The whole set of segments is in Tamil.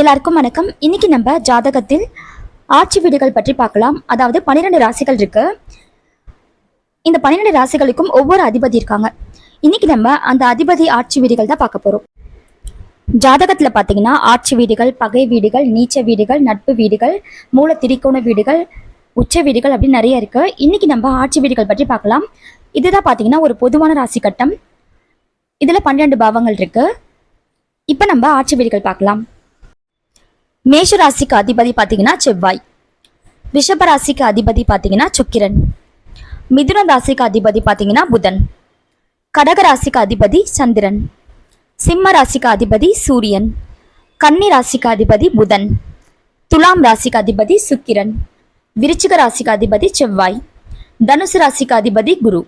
எல்லாருக்கும் வணக்கம். இன்னைக்கு நம்ம ஜாதகத்தில் ஆட்சி வீடுகள் பற்றி பார்க்கலாம். அதாவது பன்னிரெண்டு ராசிகள் இருக்கு. இந்த பன்னிரெண்டு ராசிகளுக்கும் ஒவ்வொரு அதிபதி இருக்காங்க. இன்னைக்கு நம்ம அந்த அதிபதி ஆட்சி வீடுகள் தான் பார்க்க போறோம். ஜாதகத்துல பாத்தீங்கன்னா ஆட்சி வீடுகள் பகை வீடுகள் நீச்ச வீடுகள் நட்பு வீடுகள் மூல திரிக்கோண வீடுகள் உச்ச வீடுகள் அப்படின்னு நிறைய இருக்கு. இன்னைக்கு நம்ம ஆட்சி வீடுகள் பற்றி பார்க்கலாம். இதுதான் பாத்தீங்கன்னா ஒரு பொதுவான ராசி கட்டம். இதுல பன்னிரெண்டு பாவங்கள் இருக்கு. இப்போ நம்ம ஆட்சி வீடுகள் பார்க்கலாம். மேஷராசிக்கு அதிபதி பார்த்தீங்கன்னா செவ்வாய் ரிஷபராசிக்கு அதிபதி பார்த்தீங்கன்னா சுக்கிரன் மிதுன ராசிக்கு அதிபதி பார்த்தீங்கன்னா புதன் கடக ராசிக்கு அதிபதி சந்திரன் சிம்ம ராசிக்கு அதிபதி சூரியன் கன்னி ராசிக்கு அதிபதி புதன் துலாம் ராசிக்கு அதிபதி சுக்கிரன் விருச்சிக ராசிக்கு அதிபதி செவ்வாய் தனுசு ராசிக்கு அதிபதி குரு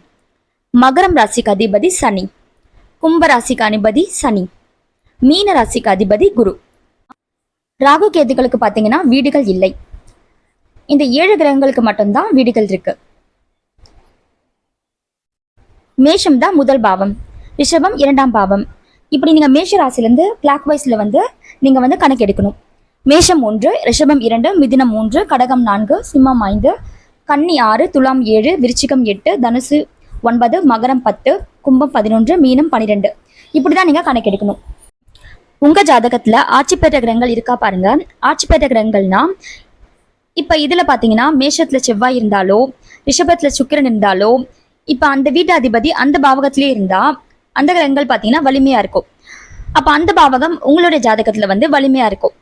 மகரம் ராசிக்கு அதிபதி சனி கும்ப ராசிக்கு அதிபதி சனி மீன ராசிக்கு அதிபதி குரு ராகு கேதுகளுக்கு பார்த்தீங்கன்னா வீடுகள் இல்லை. இந்த ஏழு கிரகங்களுக்கு மட்டும்தான் வீடுகள் இருக்கு. மேஷம் தான் முதல் பாவம். ரிஷபம் இரண்டாம் பாவம். இப்படி நீங்க மேஷ ராசிலேருந்து கிளாக் வைஸ்ல வந்து நீங்க வந்து கணக்கு எடுக்கணும். மேஷம் ஒன்று ரிஷபம் இரண்டு மிதினம் மூன்று கடகம் நான்கு சிம்மம் ஐந்து கன்னி ஆறு துலாம் ஏழு விருச்சிகம் எட்டு தனுசு ஒன்பது மகரம் பத்து கும்பம் பதினொன்று மீனம் பன்னிரெண்டு இப்படிதான் நீங்க நீங்கள் எடுக்கணும். உங்க ஜாதகத்துல ஆட்சி பெற்ற கிரகங்கள் இருக்கா பாருங்க. ஆட்சி பெற்ற கிரகங்கள்னா இப்ப இதுல பாத்தீங்கன்னா மேஷத்துல செவ்வாய் இருந்தாலோ ரிஷபத்துல சுக்கிரன் இருந்தாலோ இப்ப அந்த வீட்டு அதிபதி அந்த பாவகத்திலே இருந்தா அந்த கிரகங்கள் பாத்தீங்கன்னா வலிமையா இருக்கும். அப்ப அந்த பாவகம் உங்களுடைய ஜாதகத்துல வந்து வலிமையா இருக்கும்.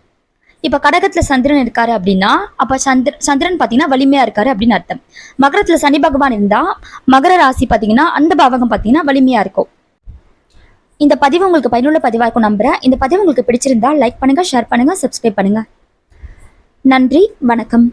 இப்ப கடகத்துல சந்திரன் இருக்காரு அப்படின்னா அப்ப சந்திர சந்திரன் பாத்தீங்கன்னா வலிமையா இருக்காரு அப்படின்னு அர்த்தம். மகரத்துல சனி பகவான் இருந்தா மகர ராசி பாத்தீங்கன்னா அந்த பாவகம் பாத்தீங்கன்னா வலிமையா இருக்கும். இந்த பதிவு உங்களுக்கு பயனுள்ள பதிவாக இருக்கும் நம்புறேன். இந்த பதிவு உங்களுக்கு பிடிச்சிருந்தா லைக் பண்ணுங்கள் ஷேர் பண்ணுங்கள் சப்ஸ்கிரைப் பண்ணுங்கள் நன்றி வணக்கம்.